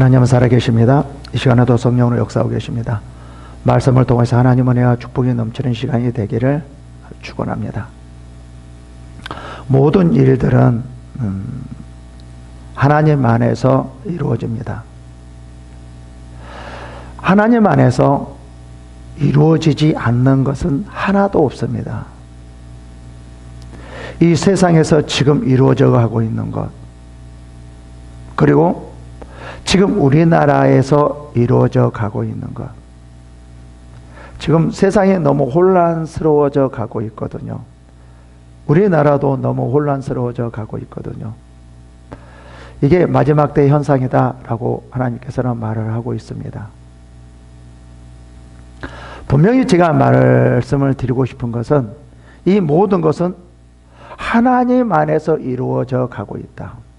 하나님은 살아계십니다. 이 시간에도 성령으로 역사하고 계십니다. 말씀을 통해서 하나님 은혜와 축복이 넘치는 시간이 되기를 축원합니다. 모든 일들은 음, 하나님 안에서 이루어집니다. 하나님 안에서 이루어지지 않는 것은 하나도 없습니다. 이 세상에서 지금 이루어져 가고 있는 것, 그리고 지금 우리나라에서 이루어져 가고 있는 것. 지금 세상이 너무 혼란스러워져 가고 있거든요. 우리나라도 너무 혼란스러워져 가고 있거든요. 이게 마지막 때 현상이다라고 하나님께서는 말을 하고 있습니다. 분명히 제가 말씀을 드리고 싶은 것은 이 모든 것은 하나님 안에서 이루어져 가고 있다.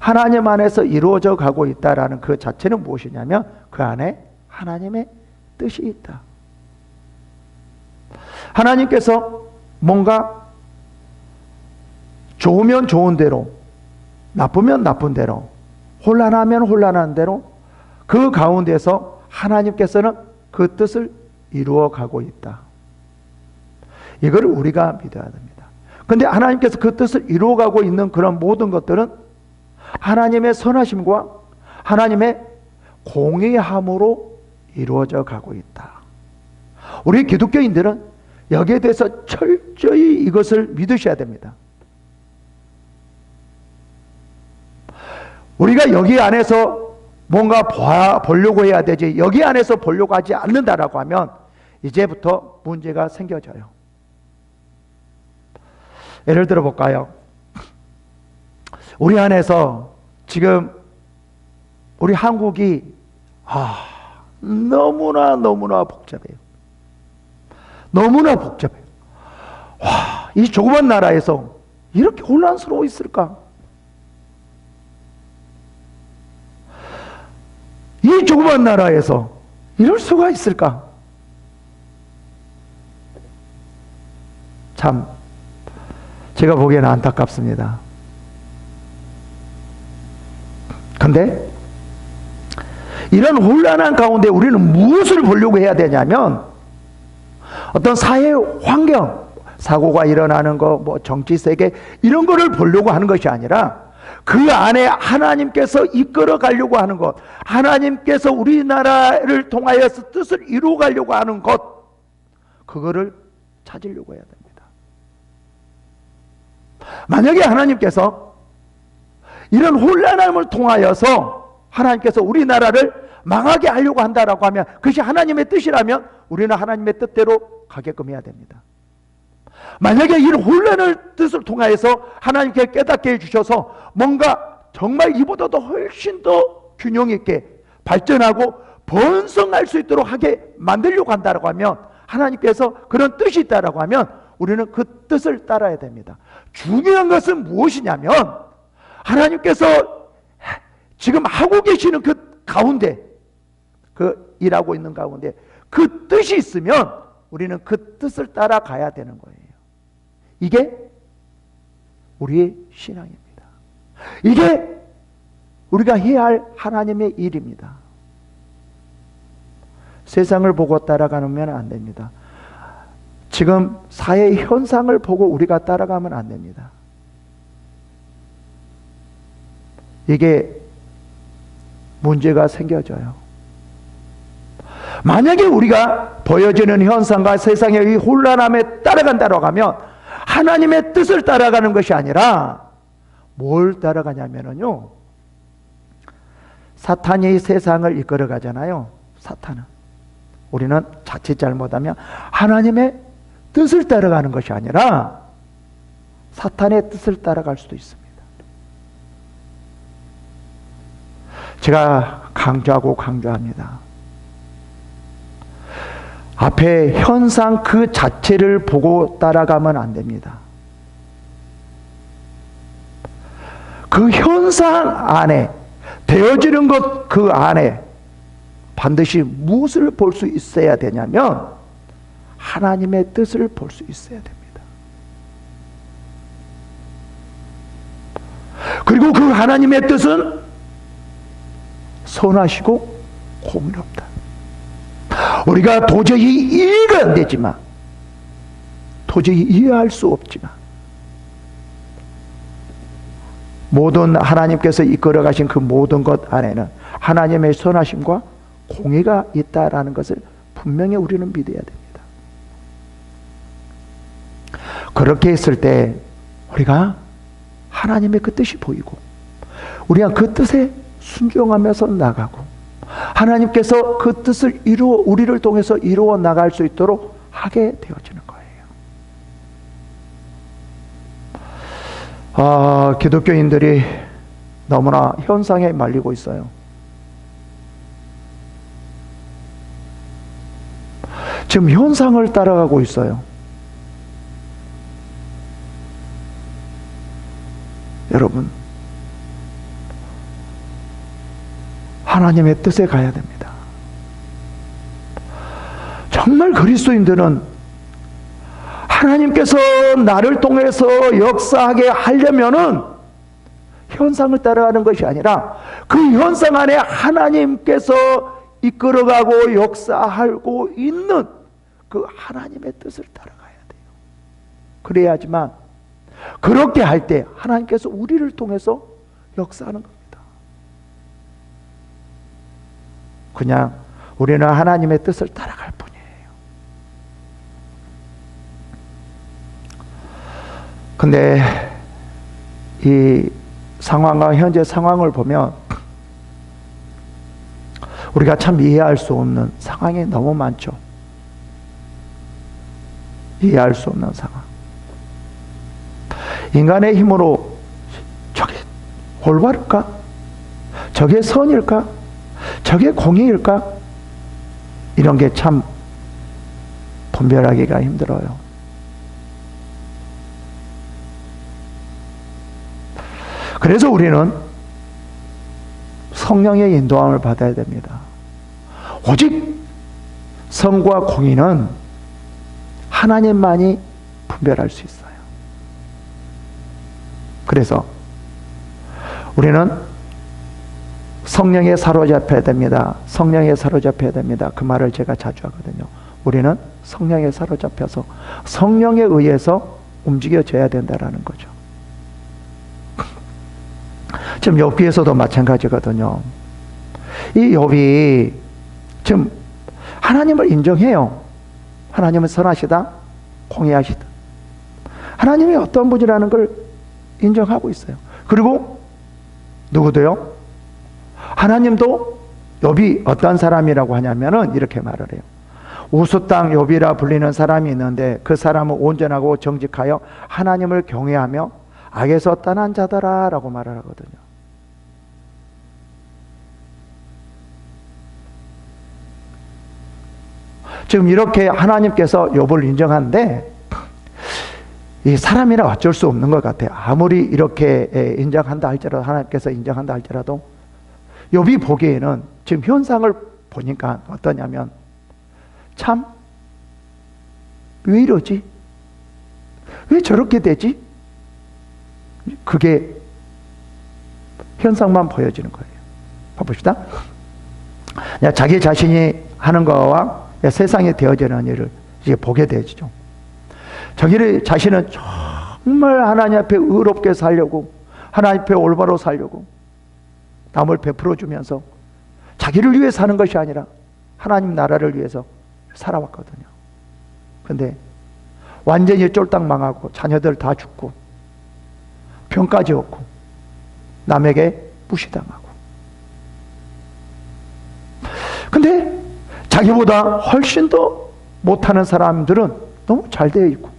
하나님 안에서 이루어져 가고 있다라는 그 자체는 무엇이냐면 그 안에 하나님의 뜻이 있다. 하나님께서 뭔가 좋으면 좋은 대로, 나쁘면 나쁜 대로, 혼란하면 혼란한 대로 그 가운데서 하나님께서는 그 뜻을 이루어 가고 있다. 이걸 우리가 믿어야 됩니다. 근데 하나님께서 그 뜻을 이루어 가고 있는 그런 모든 것들은 하나님의 선하심과 하나님의 공의함으로 이루어져 가고 있다. 우리 기독교인들은 여기에 대해서 철저히 이것을 믿으셔야 됩니다. 우리가 여기 안에서 뭔가 봐, 보려고 해야 되지 여기 안에서 보려고 하지 않는다라고 하면 이제부터 문제가 생겨져요. 예를 들어 볼까요? 우리 안에서 지금 우리 한국이 아, 너무나 너무나 복잡해요. 너무나 복잡해요. 와, 이 조그만 나라에서 이렇게 혼란스러워 있을까? 이 조그만 나라에서 이럴 수가 있을까? 참, 제가 보기에는 안타깝습니다. 근데 이런 혼란한 가운데 우리는 무엇을 보려고 해야 되냐면 어떤 사회 환경, 사고가 일어나는 거, 뭐 정치 세계 이런 거를 보려고 하는 것이 아니라 그 안에 하나님께서 이끌어 가려고 하는 것, 하나님께서 우리나라를 통하여서 뜻을 이루어 가려고 하는 것, 그거를 찾으려고 해야 됩니다. 만약에 하나님께서 이런 혼란함을 통하여서 하나님께서 우리나라를 망하게 하려고 한다라고 하면 그것이 하나님의 뜻이라면 우리는 하나님의 뜻대로 가게끔 해야 됩니다. 만약에 이런 혼란을 뜻을 통하여서 하나님께 깨닫게 해주셔서 뭔가 정말 이보다도 훨씬 더 균형 있게 발전하고 번성할 수 있도록 하게 만들려고 한다고 하면 하나님께서 그런 뜻이 있다라고 하면 우리는 그 뜻을 따라야 됩니다. 중요한 것은 무엇이냐면 하나님께서 지금 하고 계시는 그 가운데 그 일하고 있는 가운데 그 뜻이 있으면 우리는 그 뜻을 따라가야 되는 거예요. 이게 우리의 신앙입니다. 이게 우리가 해야 할 하나님의 일입니다. 세상을 보고 따라가면 안 됩니다. 지금 사회 현상을 보고 우리가 따라가면 안 됩니다. 이게 문제가 생겨져요. 만약에 우리가 보여지는 현상과 세상의 이 혼란함에 따라간다고 하면 하나님의 뜻을 따라가는 것이 아니라 뭘 따라가냐면요. 사탄이 세상을 이끌어 가잖아요. 사탄은. 우리는 자칫 잘못하면 하나님의 뜻을 따라가는 것이 아니라 사탄의 뜻을 따라갈 수도 있습니다. 제가 강조하고 강조합니다. 앞에 현상 그 자체를 보고 따라가면 안 됩니다. 그 현상 안에 되어지는 것 그 안에 반드시 무엇을 볼 수 있어야 되냐면 하나님의 뜻을 볼 수 있어야 됩니다. 그리고 그 하나님의 뜻은 선하시고 공의롭다. 우리가 도저히 이해가 안 되지만 도저히 이해할 수 없지만 모든 하나님께서 이끌어 가신 그 모든 것 안에는 하나님의 선하심과 공의가 있다라는 것을 분명히 우리는 믿어야 됩니다. 그렇게 했을 때 우리가 하나님의 그 뜻이 보이고 우리가 그 뜻에 순종하면서 나가고 하나님께서 그 뜻을 이루어 우리를 통해서 이루어 나갈 수 있도록 하게 되어지는 거예요. 아, 기독교인들이 너무나 현상에 말리고 있어요. 지금 현상을 따라가고 있어요. 여러분, 하나님의 뜻에 가야 됩니다. 정말 그리스도인들은 하나님께서 나를 통해서 역사하게 하려면은 현상을 따라가는 것이 아니라 그 현상 안에 하나님께서 이끌어가고 역사하고 있는 그 하나님의 뜻을 따라가야 돼요. 그래야지만 그렇게 할 때 하나님께서 우리를 통해서 역사하는 겁니다. 그냥 우리는 하나님의 뜻을 따라갈 뿐이에요. 근데 이 상황과 현재 상황을 보면 우리가 참 이해할 수 없는 상황이 너무 많죠. 이해할 수 없는 상황. 인간의 힘으로 저게 올바를까? 저게 선일까? 저게 공의일까? 이런 게 참 분별하기가 힘들어요. 그래서 우리는 성령의 인도함을 받아야 됩니다. 오직 성과 공의는 하나님만이 분별할 수 있어요. 그래서 우리는 성령에 사로잡혀야 됩니다. 성령에 사로잡혀야 됩니다. 그 말을 제가 자주 하거든요. 우리는 성령에 사로잡혀서 성령에 의해서 움직여져야 된다라는 거죠. 지금 욥기에서도 마찬가지거든요. 이 욥이 지금 하나님을 인정해요. 하나님은 선하시다, 공의하시다. 하나님이 어떤 분이라는 걸 인정하고 있어요. 그리고 누구도요? 하나님도 욥이 어떤 사람이라고 하냐면은 이렇게 말을 해요. 우수 땅 욥이라 불리는 사람이 있는데 그 사람은 온전하고 정직하여 하나님을 경외하며 악에서 떠난 자더라라고 말을 하거든요. 지금 이렇게 하나님께서 욥을 인정하는데 이 사람이라 어쩔 수 없는 것 같아요. 아무리 이렇게 인정한다 할지라도 하나님께서 인정한다 할지라도 욥이 보기에는 지금 현상을 보니까 어떠냐면 참 왜 이러지? 왜 저렇게 되지? 그게 현상만 보여지는 거예요. 봐봅시다. 자기 자신이 하는 거와 세상에 되어지는 일을 이제 보게 되죠. 자기를 자신은 정말 하나님 앞에 의롭게 살려고 하나님 앞에 올바로 살려고 남을 베풀어 주면서 자기를 위해 사는 것이 아니라 하나님 나라를 위해서 살아왔거든요. 근데 완전히 쫄딱 망하고 자녀들 다 죽고 병까지 없고 남에게 무시당하고 근데 자기보다 훨씬 더 못하는 사람들은 너무 잘 되어 있고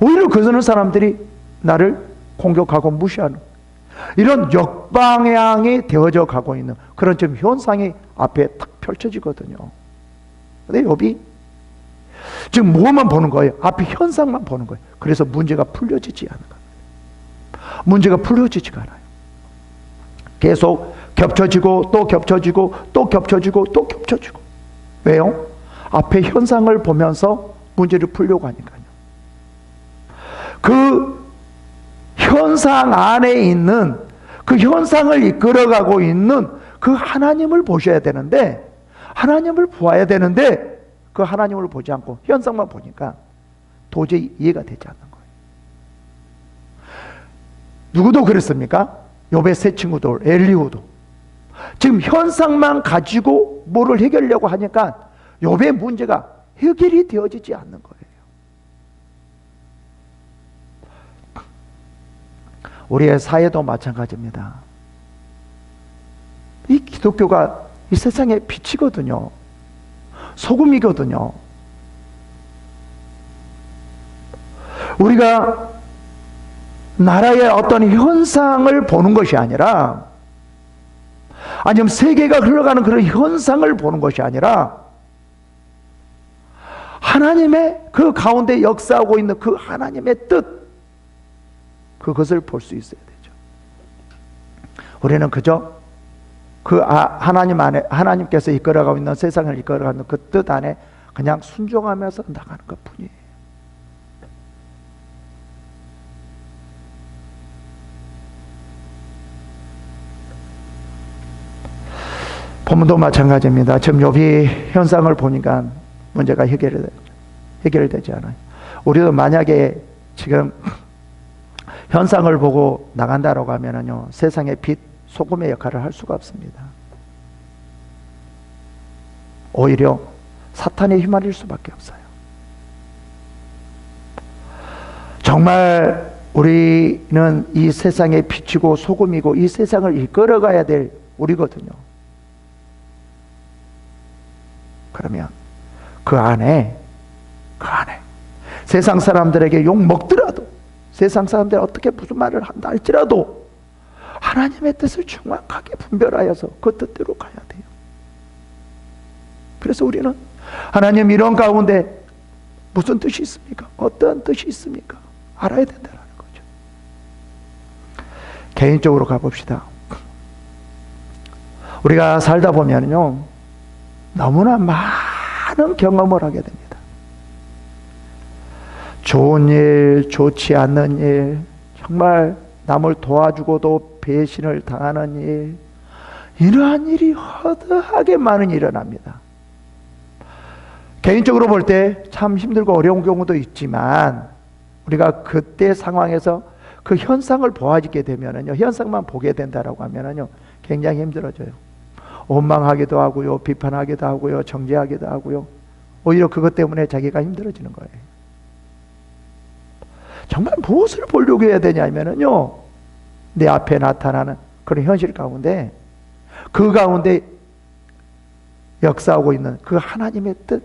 오히려 그러는 사람들이 나를 공격하고 무시하는 이런 역방향이 되어져 가고 있는 그런 좀 현상이 앞에 딱 펼쳐지거든요. 근데 욥이 지금 뭐만 보는 거예요? 앞에 현상만 보는 거예요. 그래서 문제가 풀려지지 않은 거예요. 문제가 풀려지지가 않아요. 계속 겹쳐지고 또 겹쳐지고 또 겹쳐지고 또 겹쳐지고 왜요? 앞에 현상을 보면서 문제를 풀려고 하니까요. 그 현상 안에 있는 그 현상을 이끌어가고 있는 그 하나님을 보셔야 되는데 하나님을 보아야 되는데 그 하나님을 보지 않고 현상만 보니까 도저히 이해가 되지 않는 거예요. 누구도 그랬습니까? 요배 세 친구들, 엘리후도. 지금 현상만 가지고 뭐를 해결하려고 하니까 요배 문제가 해결이 되어지지 않는 거예요. 우리의 사회도 마찬가지입니다. 이 기독교가 이 세상의 빛이거든요. 소금이거든요. 우리가 나라의 어떤 현상을 보는 것이 아니라 아니면 세계가 흘러가는 그런 현상을 보는 것이 아니라 하나님의 그 가운데 역사하고 있는 그 하나님의 뜻 그것을 볼 수 있어야 되죠. 우리는 그저 그 아, 하나님 안에 하나님께서 이끌어가고 있는 세상을 이끌어가는 그 뜻 안에 그냥 순종하면서 나가는 것뿐이에요. 본문도 마찬가지입니다. 지금 욥이 현상을 보니까 문제가 해결 해결되지 않아요. 우리도 만약에 지금 현상을 보고 나간다라고 하면은요 세상의 빛 소금의 역할을 할 수가 없습니다. 오히려 사탄에 휘말릴 수밖에 없어요. 정말 우리는 이 세상의 빛이고 소금이고 이 세상을 이끌어가야 될 우리거든요. 그러면 그 안에 그 안에 세상 사람들에게 욕 먹더라도 세상 사람들이 어떻게 무슨 말을 한다 할지라도 하나님의 뜻을 정확하게 분별하여서 그 뜻대로 가야 돼요. 그래서 우리는 하나님 이런 가운데 무슨 뜻이 있습니까? 어떤 뜻이 있습니까? 알아야 된다는 거죠. 개인적으로 가봅시다. 우리가 살다 보면요, 너무나 많은 경험을 하게 됩니다. 좋은 일, 좋지 않는 일, 정말 남을 도와주고도 배신을 당하는 일, 이러한 일이 허드하게 많은 일어납니다. 개인적으로 볼 때 참 힘들고 어려운 경우도 있지만 우리가 그때 상황에서 그 현상을 보아지게 되면은요, 현상만 보게 된다라고 하면은요, 굉장히 힘들어져요. 원망하기도 하고요, 비판하기도 하고요, 정죄하기도 하고요. 오히려 그것 때문에 자기가 힘들어지는 거예요. 정말 무엇을 보려고 해야 되냐면은요, 내 앞에 나타나는 그런 현실 가운데, 그 가운데 역사하고 있는 그 하나님의 뜻,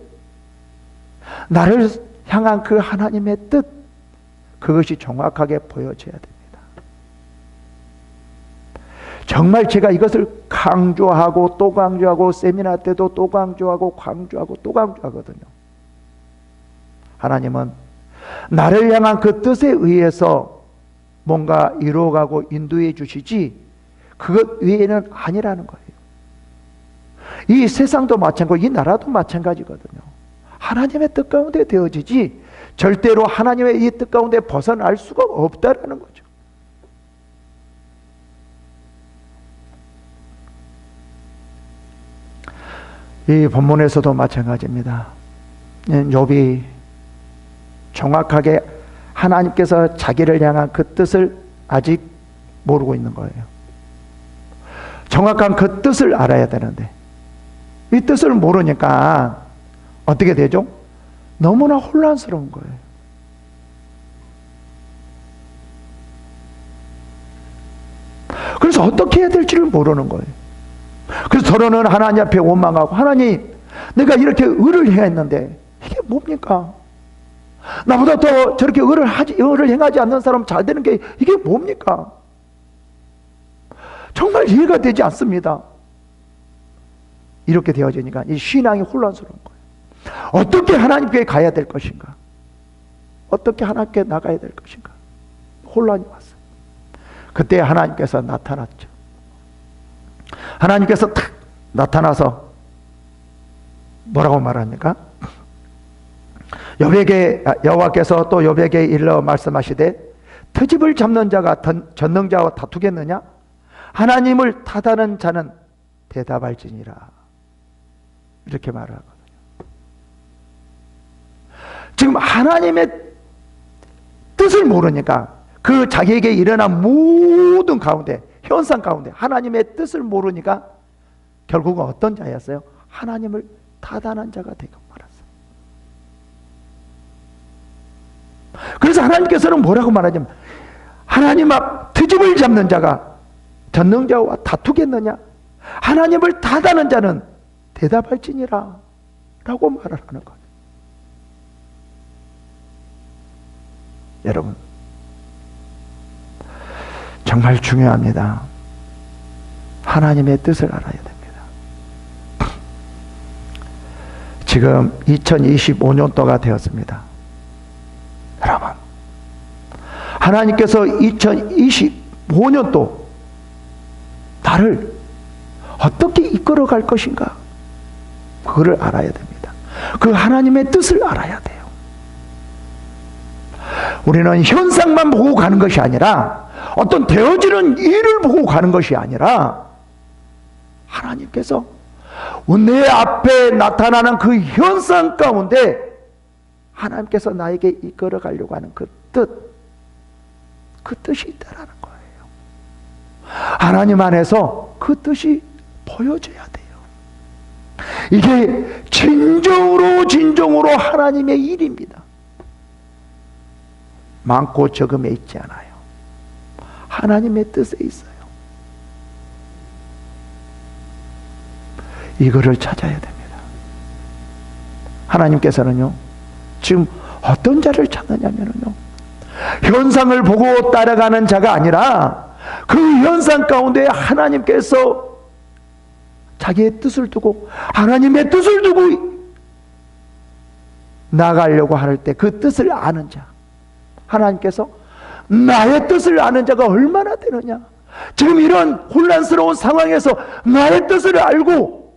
나를 향한 그 하나님의 뜻, 그것이 정확하게 보여져야 됩니다. 정말 제가 이것을 강조하고 또 강조하고 세미나 때도 또 강조하고 강조하고 또 강조하거든요. 하나님은 나를 향한 그 뜻에 의해서 뭔가 이루어가고 인도해 주시지 그것 외에는 아니라는 거예요. 이 세상도 마찬가지고 이 나라도 마찬가지거든요. 하나님의 뜻 가운데 되어지지 절대로 하나님의 이 뜻 가운데 벗어날 수가 없다라는 거죠. 이 본문에서도 마찬가지입니다. 욥이 정확하게 하나님께서 자기를 향한 그 뜻을 아직 모르고 있는 거예요. 정확한 그 뜻을 알아야 되는데 이 뜻을 모르니까 어떻게 되죠? 너무나 혼란스러운 거예요. 그래서 어떻게 해야 될지를 모르는 거예요. 그래서 서로는 하나님 앞에 원망하고 하나님 내가 이렇게 의를 행했는데 이게 뭡니까? 나보다 더 저렇게 의를 하지 의를 행하지 않는 사람 잘 되는 게 이게 뭡니까? 정말 이해가 되지 않습니다. 이렇게 되어지니까 이 신앙이 혼란스러운 거예요. 어떻게 하나님께 가야 될 것인가? 어떻게 하나님께 나가야 될 것인가? 혼란이 왔어요. 그때 하나님께서 나타났죠. 하나님께서 탁 나타나서 뭐라고 말합니까? 여백에 여호와께서 또 여백에 일러 말씀하시되 트집을 잡는 자가 전능자와 다투겠느냐? 하나님을 타다는 자는 대답할지니라. 이렇게 말을 하거든요. 지금 하나님의 뜻을 모르니까 그 자기에게 일어난 모든 가운데 현상 가운데 하나님의 뜻을 모르니까 결국은 어떤 자였어요? 하나님을 타단한 자가 되고 말았어요. 그래서 하나님께서는 뭐라고 말하냐면 하나님 앞 트집을 잡는 자가 전능자와 다투겠느냐? 하나님을 타다는 자는 대답할지니라 라고 말을 하는 거예요. 여러분 정말 중요합니다. 하나님의 뜻을 알아야 됩니다. 지금 2025년도가 되었습니다. 여러분 하나님께서 2025년도 나를 어떻게 이끌어 갈 것인가? 그거를 알아야 됩니다. 그 하나님의 뜻을 알아야 돼요. 우리는 현상만 보고 가는 것이 아니라 어떤 되어지는 일을 보고 가는 것이 아니라 하나님께서 내 앞에 나타나는 그 현상 가운데 하나님께서 나에게 이끌어 가려고 하는 그 뜻, 그 뜻이 있다라는 거예요. 하나님 안에서 그 뜻이 보여져야 돼요. 이게 진정으로 진정으로 하나님의 일입니다. 많고 적음에 있지 않아요. 하나님의 뜻에 있어요. 이거를 찾아야 됩니다. 하나님께서는요, 지금 어떤 자를 찾느냐면요, 현상을 보고 따라가는 자가 아니라 그 현상 가운데 하나님께서 자기의 뜻을 두고 하나님의 뜻을 두고 나가려고 할 때 그 뜻을 아는 자. 하나님께서 나의 뜻을 아는 자가 얼마나 되느냐. 지금 이런 혼란스러운 상황에서 나의 뜻을 알고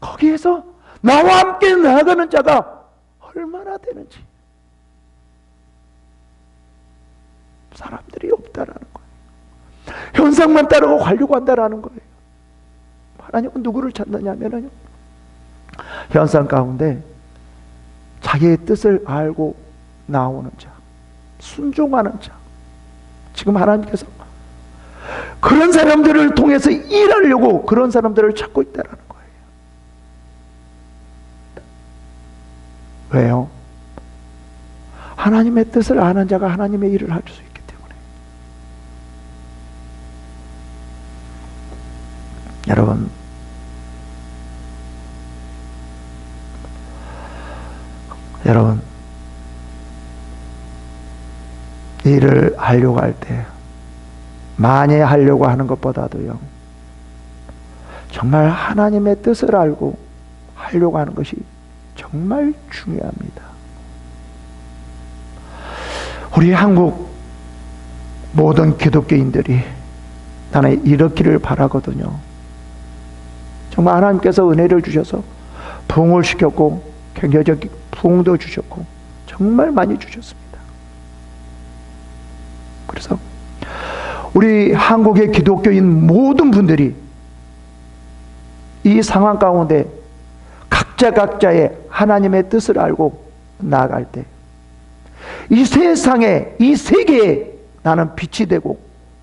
거기에서 나와 함께 나아가는 자가 얼마나 되는지. 사람들이 없다라는 거예요. 현상만 따르고 가려고 한다라는 거예요. 하나님은 누구를 찾느냐면요. 현상 가운데 자기의 뜻을 알고 나오는 자, 순종하는 자. 지금 하나님께서 그런 사람들을 통해서 일하려고 그런 사람들을 찾고 있다라는 거예요. 왜요? 하나님의 뜻을 아는 자가 하나님의 일을 할 수 있기 때문에. 여러분, 여러분, 일을 하려고 할 때, 많이 하려고 하는 것보다도요, 정말 하나님의 뜻을 알고 하려고 하는 것이 정말 중요합니다. 우리 한국 모든 기독교인들이 나는 이렇기를 바라거든요. 정말 하나님께서 은혜를 주셔서 부흥을 시켰고 경제적 부흥도 주셨고 정말 많이 주셨습니다. 그래서 우리 한국의 기독교인 모든 분들이 이 상황 가운데 각자 각자의 하나님의 뜻을 알고 나아갈 때 이 세상에 이 세계에 나는 빛이 되고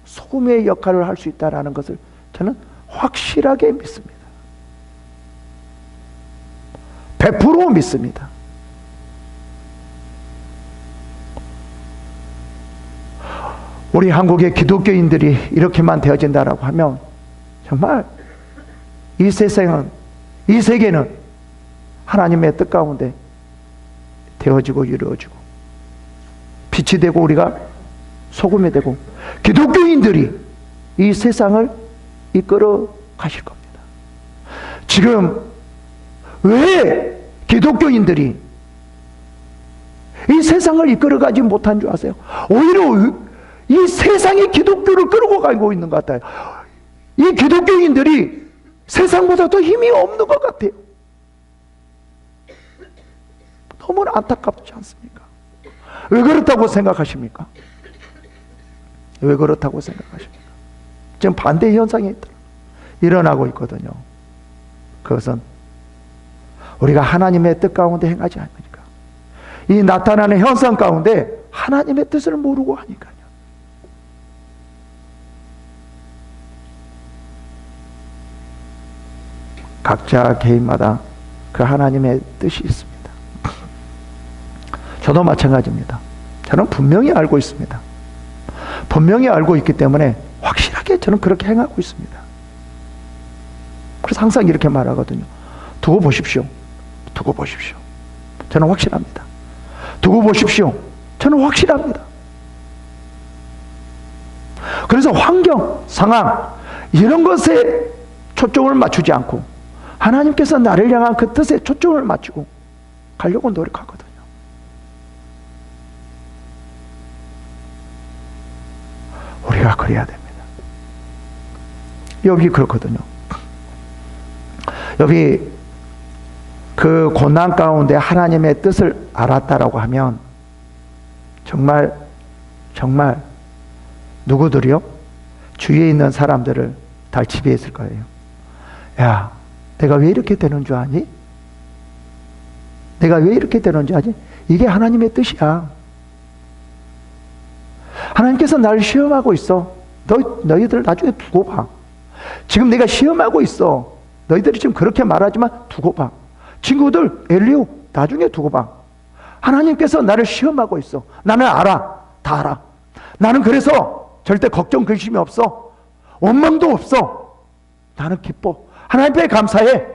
소금의 역할을 할 수 있다라는 것을 저는 확실하게 믿습니다. 100% 믿습니다. 우리 한국의 기독교인들이 이렇게만 되어진다라고 하면 정말 이 세상은 이 세계는 하나님의 뜻 가운데 되어지고 이루어지고 빛이 되고 우리가 소금이 되고 기독교인들이 이 세상을 이끌어 가실 겁니다. 지금 왜 기독교인들이 이 세상을 이끌어 가지 못한 줄 아세요? 오히려 이 세상이 기독교를 끌고 가고 있는 것 같아요. 이 기독교인들이 세상보다 더 힘이 없는 것 같아요. 너무나 안타깝지 않습니까? 왜 그렇다고 생각하십니까? 왜 그렇다고 생각하십니까? 지금 반대 현상이 일어나고 있거든요. 그것은 우리가 하나님의 뜻 가운데 행하지 않으니까. 이 나타나는 현상 가운데 하나님의 뜻을 모르고 하니까요. 각자 개인마다 그 하나님의 뜻이 있습니다. 저도 마찬가지입니다. 저는 분명히 알고 있습니다. 분명히 알고 있기 때문에 확실하게 저는 그렇게 행하고 있습니다. 그래서 항상 이렇게 말하거든요. 두고 보십시오. 두고 보십시오. 저는 확실합니다. 두고 보십시오. 저는 확실합니다. 그래서 환경, 상황, 이런 것에 초점을 맞추지 않고 하나님께서 나를 향한 그 뜻에 초점을 맞추고 가려고 노력하거든요. 우리가 그래야 됩니다. 여기 그렇거든요. 여기 그 고난 가운데 하나님의 뜻을 알았다라고 하면 정말 정말 누구들이요? 주위에 있는 사람들을 다 지배했을 거예요. 야, 내가 왜 이렇게 되는 줄 아니? 내가 왜 이렇게 되는 줄 아니? 이게 하나님의 뜻이야. 하나님께서 나를 시험하고 있어. 너, 너희들 나중에 두고 봐. 지금 내가 시험하고 있어. 너희들이 지금 그렇게 말하지만 두고 봐. 친구들, 엘리오, 나중에 두고 봐. 하나님께서 나를 시험하고 있어. 나는 알아. 다 알아. 나는 그래서 절대 걱정, 근심이 없어. 원망도 없어. 나는 기뻐. 하나님께 감사해.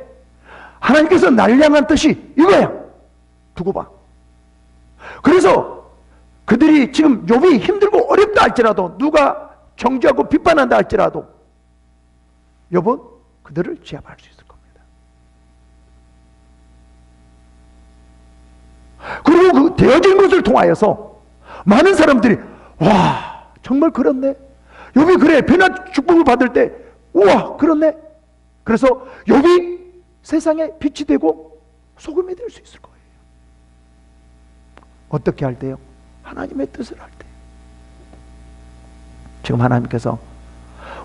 하나님께서 날 향한 뜻이 이거야. 두고 봐. 그래서 그들이 지금 욥이 힘들고 어렵다 할지라도 누가 정죄하고 비판한다 할지라도 욥은 그들을 제압할 수 있을 겁니다. 그리고 그 되어진 것을 통하여서 많은 사람들이 와 정말 그렇네. 욥이 그래 변화 축복을 받을 때 우와 그렇네. 그래서 욥이 세상에 빛이 되고 소금이 될 수 있을 거예요. 어떻게 할 때요? 하나님의 뜻을 할 때. 지금 하나님께서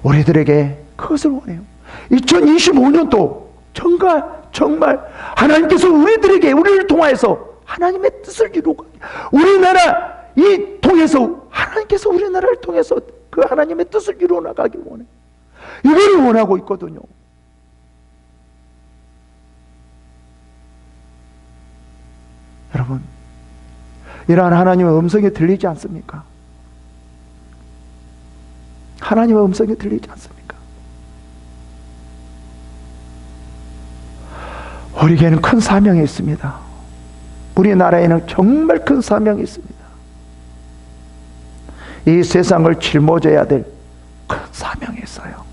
우리들에게 그것을 원해요. 2025년도 정말 정말 하나님께서 우리들에게 우리를 통하여서 하나님의 뜻을 이루고 우리나라 이 통해서 하나님께서 우리나라를 통해서 그 하나님의 뜻을 이루어 나가기 원해. 이걸 원하고 있거든요. 여러분, 이러한 하나님의 음성이 들리지 않습니까? 하나님의 음성이 들리지 않습니까? 우리에게는 큰 사명이 있습니다. 우리나라에는 정말 큰 사명이 있습니다. 이 세상을 짊어져야 될 큰 사명이 있어요.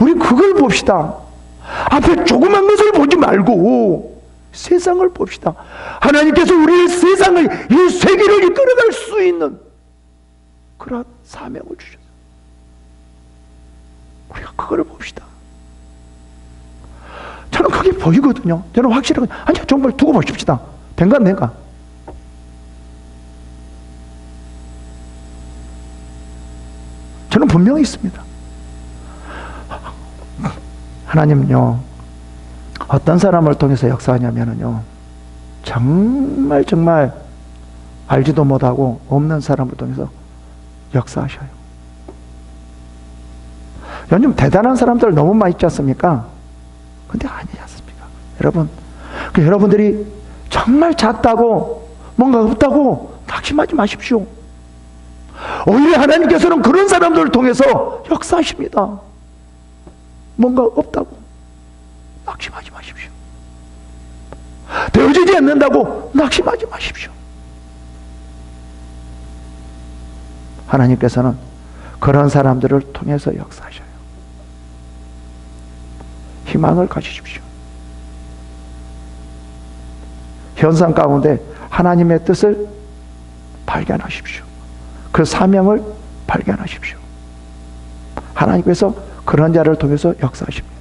우리 그걸 봅시다. 앞에 조그만 것을 보지 말고 세상을 봅시다. 하나님께서 우리의 세상을 이 세계를 이끌어갈 수 있는 그런 사명을 주셨어요. 우리가 그걸 봅시다. 저는 그게 보이거든요. 저는 확실하게 아니 정말 두고 보십시다. 된가 안 된가? 저는 분명히 있습니다. 하나님요 어떤 사람을 통해서 역사하냐면요 정말 정말 알지도 못하고 없는 사람을 통해서 역사하셔요. 요즘 대단한 사람들 너무 많이 있지 않습니까? 근데 아니지 않습니까? 여러분, 그 여러분들이 정말 작다고 뭔가 없다고 낙심하지 마십시오. 오히려 하나님께서는 그런 사람들을 통해서 역사하십니다. 뭔가 없다고 낙심하지 마십시오. 되어지지 않는다고 낙심하지 마십시오. 하나님께서는 그런 사람들을 통해서 역사하셔요. 희망을 가지십시오. 현상 가운데 하나님의 뜻을 발견하십시오. 그 사명을 발견하십시오. 하나님께서 그런 자를 통해서 역사하십니다.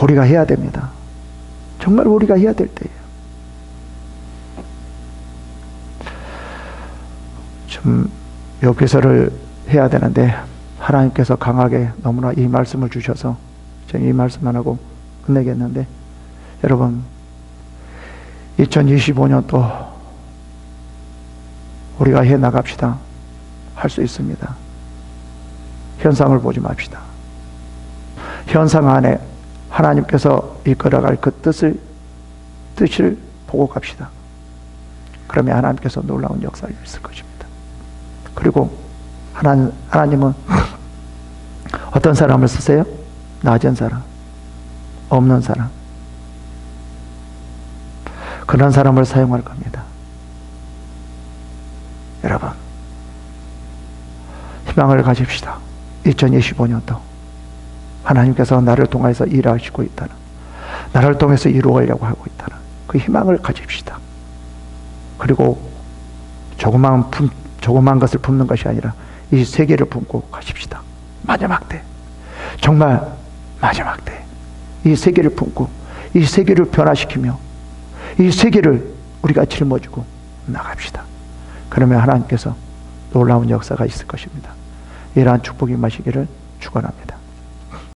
우리가 해야 됩니다. 정말 우리가 해야 될 때예요. 좀 여기서를 해야 되는데 하나님께서 강하게 너무나 이 말씀을 주셔서 저는 이 말씀만 하고 끝내겠는데 여러분 2025년 또 우리가 해 나갑시다. 할 수 있습니다. 현상을 보지 맙시다. 현상 안에 하나님께서 이끌어갈 그 뜻을 뜻을 보고 갑시다. 그러면 하나님께서 놀라운 역사를 있을 것입니다. 그리고 하나님, 하나님은 어떤 사람을 쓰세요? 낮은 사람, 없는 사람. 그런 사람을 사용할 겁니다. 여러분, 희망을 가집시다. 2025년도 하나님께서 나를 통해서 일하시고 있다는, 나를 통해서 이루어가려고 하고 있다는 그 희망을 가집시다. 그리고 조그마한 품, 조그마한 것을 품는 것이 아니라 이 세계를 품고 가십시다. 마지막 때, 정말 마지막 때, 이 세계를 품고 이 세계를 변화시키며 이 세계를 우리가 짊어지고 나갑시다. 그러면 하나님께서 놀라운 역사가 있을 것입니다. 이러한 축복이 마시기를 축원합니다.